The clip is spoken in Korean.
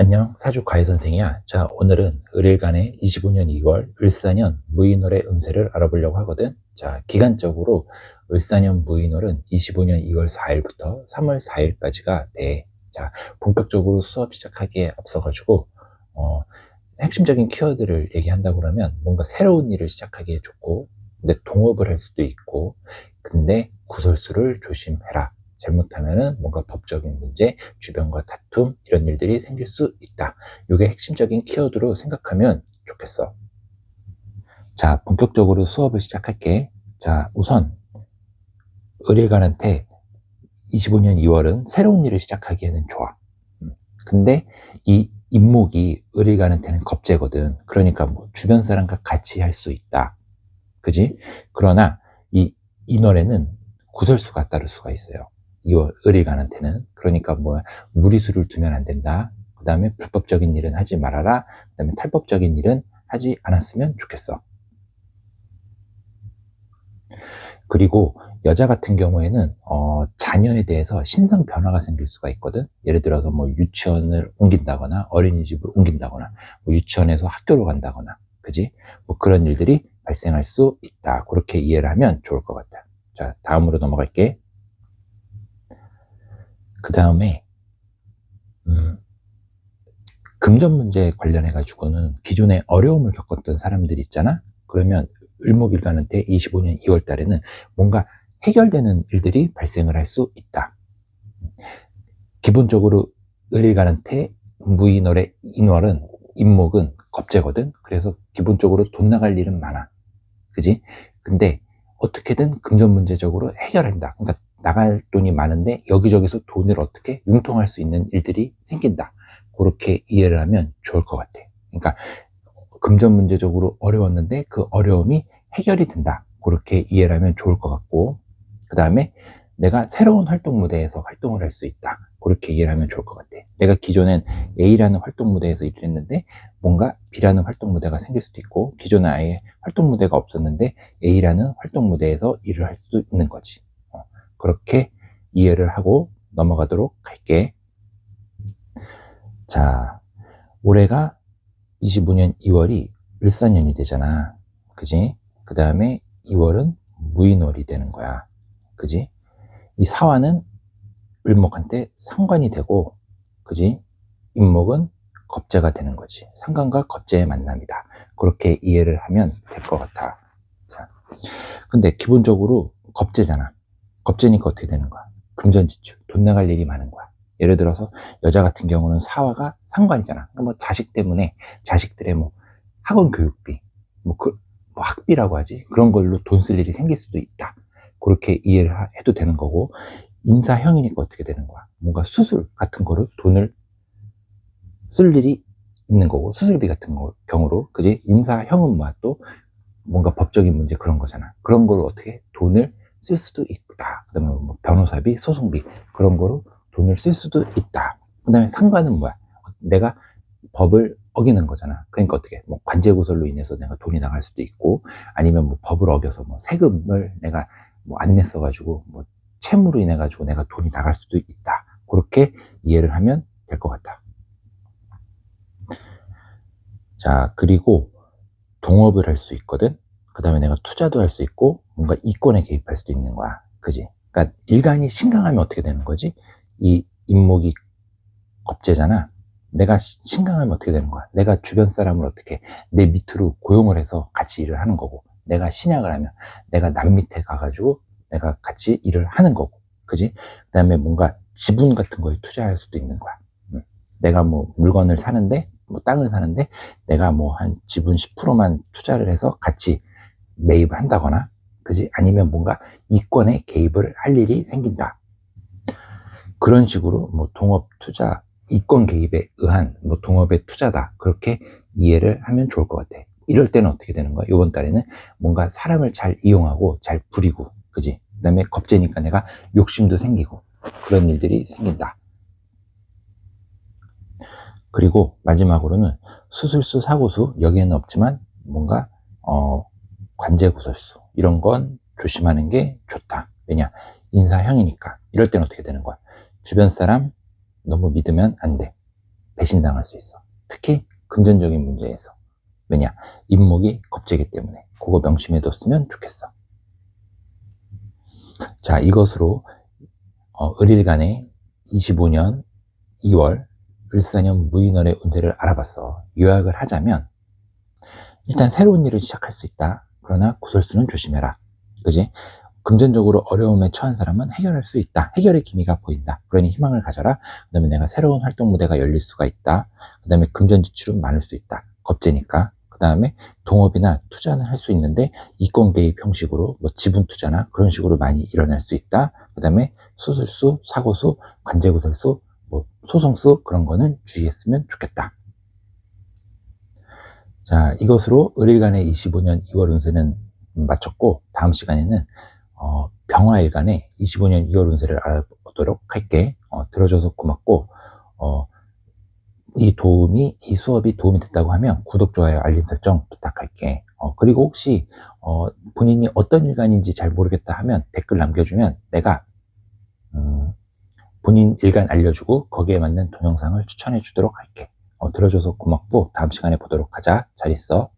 안녕 사주 과외 선생이야. 자 오늘은 을일간의 25년 2월 을사년 무인월의 운세를 알아보려고 하거든. 자 기간적으로 을사년 무인월은 25년 2월 4일부터 3월 4일까지가 돼자 본격적으로 수업 시작하기에 앞서 가지고 어, 핵심적인 키워드를 얘기한다고 그러면 뭔가 새로운 일을 시작하기에 좋고 근데 동업을 할 수도 있고 근데 구설수를 조심해라 잘못하면은 뭔가 법적인 문제, 주변과 다툼 이런 일들이 생길 수 있다. 이게 핵심적인 키워드로 생각하면 좋겠어. 자, 본격적으로 수업을 시작할게. 자, 우선 의뢰관한테 25년 2월은 새로운 일을 시작하기에는 좋아. 음, 근데 이 임목이 의뢰관한테는 겁재거든. 그러니까 뭐 주변 사람과 같이 할 수 있다. 그지? 그러나 이, 이 노래는 구설수가 따를 수가 있어요. 이 의리관한테는 그러니까 뭐 무리수를 두면 안 된다. 그 다음에 불법적인 일은 하지 말아라. 그 다음에 탈법적인 일은 하지 않았으면 좋겠어. 그리고 여자 같은 경우에는 어, 자녀에 대해서 신상 변화가 생길 수가 있거든. 예를 들어서 뭐 유치원을 옮긴다거나 어린이집을 옮긴다거나 뭐 유치원에서 학교로 간다거나 그지? 뭐 그런 일들이 발생할 수 있다. 그렇게 이해를 하면 좋을 것 같다. 자, 다음으로 넘어갈게. 그 다음에 음, 금전 문제 관련해 가지고는 기존에 어려움을 겪었던 사람들이 있잖아? 그러면 을목일간한테 25년 2월 달에는 뭔가 해결되는 일들이 발생을 할 수 있다. 기본적으로 을일간한테 무인월의 인월은 인목은 겁재거든. 그래서 기본적으로 돈 나갈 일은 많아. 그지? 근데 어떻게든 금전 문제적으로 해결한다. 그러니까 나갈 돈이 많은데 여기저기서 돈을 어떻게 융통할 수 있는 일들이 생긴다. 그렇게 이해를 하면 좋을 것 같아. 그러니까 금전 문제적으로 어려웠는데 그 어려움이 해결이 된다. 그렇게 이해를 하면 좋을 것 같고 그 다음에 내가 새로운 활동 무대에서 활동을 할 수 있다. 그렇게 이해를 하면 좋을 것 같아. 내가 기존엔 A라는 활동 무대에서 일을 했는데 뭔가 B라는 활동 무대가 생길 수도 있고 기존에 아예 활동 무대가 없었는데 A라는 활동 무대에서 일을 할 수도 있는 거지. 그렇게 이해를 하고 넘어가도록 할게. 자, 올해가 25년 2월이 을사년이 되잖아. 그지? 그 다음에 2월은 무인월이 되는 거야. 그지? 이 사화는 을목한테 상관이 되고, 그지? 임목은 겁재가 되는 거지. 상관과 겁재의 만남이다. 그렇게 이해를 하면 될 것 같아. 자, 근데 기본적으로 겁재잖아. 겁재니까 어떻게 되는 거야? 금전지출, 돈 나갈 일이 많은 거야. 예를 들어서 여자 같은 경우는 사화가 상관이잖아. 뭐 자식 때문에 자식들의 뭐 학원 교육비, 뭐 그, 뭐 학비라고 하지. 그런 걸로 돈 쓸 일이 생길 수도 있다. 그렇게 이해를 해도 되는 거고, 인사형이니까 어떻게 되는 거야? 뭔가 수술 같은 거로 돈을 쓸 일이 있는 거고, 수술비 같은 거, 경우로, 그지? 인사형은 뭐야? 또 뭔가 법적인 문제 그런 거잖아. 그런 걸 어떻게 돈을 쓸 수도 있다. 그 다음에 뭐 변호사비, 소송비 그런 거로 돈을 쓸 수도 있다. 그 다음에 상관은 뭐야? 내가 법을 어기는 거잖아. 그러니까 어떻게 뭐 관제구설로 인해서 내가 돈이 나갈 수도 있고 아니면 뭐 법을 어겨서 뭐 세금을 내가 뭐 안 냈어 가지고 뭐 채무로 인해 가지고 내가 돈이 나갈 수도 있다. 그렇게 이해를 하면 될 것 같다. 자, 그리고 동업을 할 수 있거든. 그 다음에 내가 투자도 할 수 있고 뭔가 이권에 개입할 수도 있는 거야. 그지? 그러니까 일간이 신강하면 어떻게 되는 거지? 이 임목이 겁재잖아. 내가 신강하면 어떻게 되는 거야? 내가 주변 사람을 어떻게 내 밑으로 고용을 해서 같이 일을 하는 거고 내가 신약을 하면 내가 남 밑에 가가지고 내가 같이 일을 하는 거고 그지? 그 다음에 뭔가 지분 같은 거에 투자할 수도 있는 거야. 응. 내가 뭐 물건을 사는데 뭐 땅을 사는데 내가 뭐 한 지분 10%만 투자를 해서 같이 매입을 한다거나 그지? 아니면 뭔가 이권에 개입을 할 일이 생긴다. 그런 식으로 뭐 동업 투자 이권 개입에 의한 뭐 동업의 투자다. 그렇게 이해를 하면 좋을 것 같아. 이럴 때는 어떻게 되는 거야? 이번 달에는 뭔가 사람을 잘 이용하고 잘 부리고 그지? 그 다음에 겁재니까 내가 욕심도 생기고 그런 일들이 생긴다. 그리고 마지막으로는 수술수 사고수 여기에는 없지만 뭔가 어 관제 구설수 이런 건 조심하는 게 좋다. 왜냐 인사형이니까 이럴 땐 어떻게 되는 거야? 주변 사람 너무 믿으면 안 돼. 배신당할 수 있어. 특히 금전적인 문제에서. 왜냐? 입목이 겁재기 때문에. 그거 명심해뒀으면 좋겠어. 자, 이것으로 어, 을일간의 25년 2월 을사년 무인월의 운세를 알아봤어. 요약을 하자면 일단 새로운 일을 시작할 수 있다. 그러나 구설수는 조심해라. 그지? 금전적으로 어려움에 처한 사람은 해결할 수 있다. 해결의 기미가 보인다. 그러니 희망을 가져라. 그 다음에 내가 새로운 활동 무대가 열릴 수가 있다. 그 다음에 금전 지출은 많을 수 있다. 겁재니까. 그 다음에 동업이나 투자는 할 수 있는데 이권 개입 형식으로 뭐 지분 투자나 그런 식으로 많이 일어날 수 있다. 그 다음에 수술수, 사고수, 관제구설수, 뭐 소송수 그런 거는 주의했으면 좋겠다. 자, 이것으로 을일간의 25년 2월 운세는 마쳤고 다음 시간에는 어, 병화일간의 25년 2월 운세를 알아보도록 할게. 어, 들어줘서 고맙고 어, 이 도움이 이 수업이 도움이 됐다고 하면 구독, 좋아요, 알림 설정 부탁할게. 어, 그리고 혹시 어, 본인이 어떤 일간인지 잘 모르겠다 하면 댓글 남겨주면 내가 음, 본인 일간 알려주고 거기에 맞는 동영상을 추천해 주도록 할게. 어, 들어줘서 고맙고 다음 시간에 보도록 하자. 잘 있어.